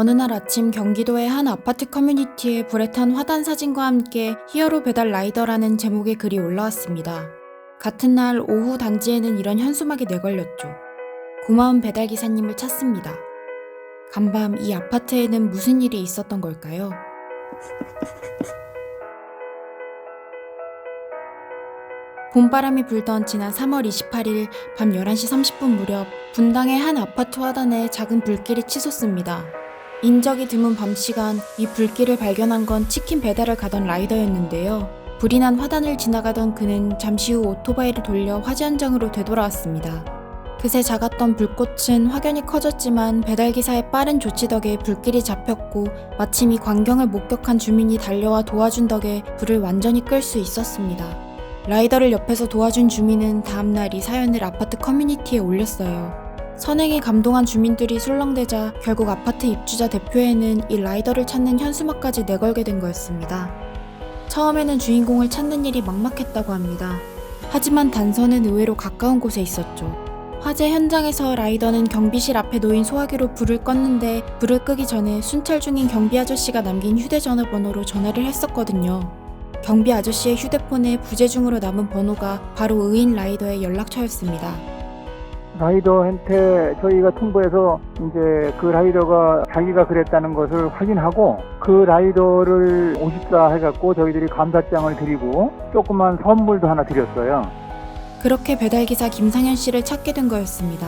어느 날 아침 경기도의 한 아파트 커뮤니티에 불에 탄 화단 사진과 함께 히어로 배달 라이더라는 제목의 글이 올라왔습니다. 같은 날 오후 단지에는 이런 현수막이 내걸렸죠. 고마운 배달 기사님을 찾습니다. 간밤 이 아파트에는 무슨 일이 있었던 걸까요? 봄바람이 불던 지난 3월 28일 밤 11시 30분 무렵 분당의 한 아파트 화단에 작은 불길이 치솟습니다. 인적이 드문 밤 시간 이 불길을 발견한 건 치킨 배달을 가던 라이더였는데요. 불이 난 화단을 지나가던 그는 잠시 후 오토바이를 돌려 화재 현장으로 되돌아왔습니다. 그새 작았던 불꽃은 확연히 커졌지만 배달기사의 빠른 조치 덕에 불길이 잡혔고 마침 이 광경을 목격한 주민이 달려와 도와준 덕에 불을 완전히 끌 수 있었습니다. 라이더를 옆에서 도와준 주민은 다음날 이 사연을 아파트 커뮤니티에 올렸어요. 선행에 감동한 주민들이 술렁대자 결국 아파트 입주자 대표에는 이 라이더를 찾는 현수막까지 내걸게 된 거였습니다. 처음에는 주인공을 찾는 일이 막막했다고 합니다. 하지만 단서는 의외로 가까운 곳에 있었죠. 화재 현장에서 라이더는 경비실 앞에 놓인 소화기로 불을 껐는데 불을 끄기 전에 순찰 중인 경비 아저씨가 남긴 휴대전화번호로 전화를 했었거든요. 경비 아저씨의 휴대폰에 부재중으로 남은 번호가 바로 의인 라이더의 연락처였습니다. 라이더한테 저희가 통보해서 이제 그 라이더가 자기가 그랬다는 것을 확인하고 그 라이더를 오십사 해갖고 저희들이 감사장을 드리고 조그만 선물도 하나 드렸어요. 그렇게 배달기사 김상현 씨를 찾게 된 거였습니다.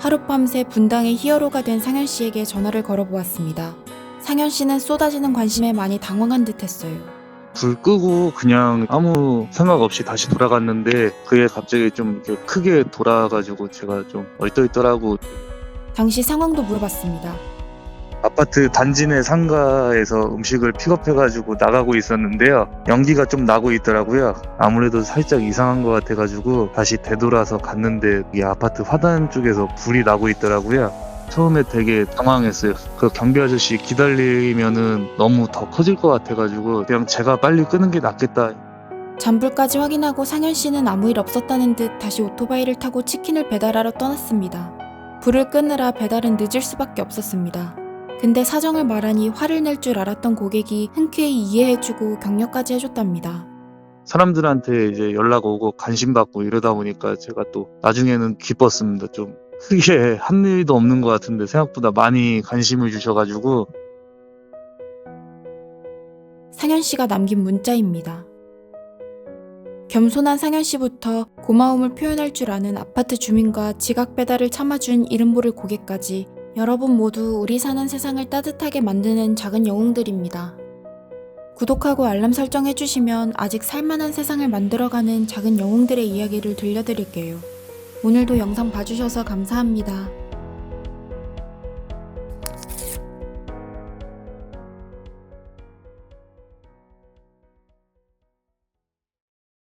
하룻밤새 분당의 히어로가 된 상현 씨에게 전화를 걸어보았습니다. 상현 씨는 쏟아지는 관심에 많이 당황한 듯 했어요. 불 끄고 그냥 아무 생각 없이 다시 돌아갔는데 그게 갑자기 좀 이렇게 크게 돌아가지고 제가 좀 얼떠있더라고 당시 상황도 물어봤습니다. 아파트 단지 내 상가에서 음식을 픽업해가지고 나가고 있었는데요. 연기가 좀 나고 있더라고요. 아무래도 살짝 이상한 것 같아가지고 다시 되돌아서 갔는데 이 아파트 화단 쪽에서 불이 나고 있더라고요 처음에 되게 당황했어요 그 경비 아저씨 기다리면은 너무 더 커질 것 같아가지고 그냥 제가 빨리 끄는 게 낫겠다 잔불까지 확인하고 상현 씨는 아무 일 없었다는 듯 다시 오토바이를 타고 치킨을 배달하러 떠났습니다. 불을 끄느라 배달은 늦을 수밖에 없었습니다. 근데 사정을 말하니 화를 낼 줄 알았던 고객이 흔쾌히 이해해주고 격려까지 해줬답니다. 사람들한테 이제 연락 오고 관심 받고 이러다 보니까 제가 또 나중에는 기뻤습니다. 좀 크게 한 일도 없는 것 같은데 생각보다 많이 관심을 주셔가지고 상현 씨가 남긴 문자입니다. 겸손한 상현 씨부터 고마움을 표현할 줄 아는 아파트 주민과 지각 배달을 참아준 이름 모를 고객까지 여러분 모두 우리 사는 세상을 따뜻하게 만드는 작은 영웅들입니다. 구독하고 알람 설정 해주시면 아직 살만한 세상을 만들어가는 작은 영웅들의 이야기를 들려드릴게요. 오늘도 영상 봐주셔서 감사합니다.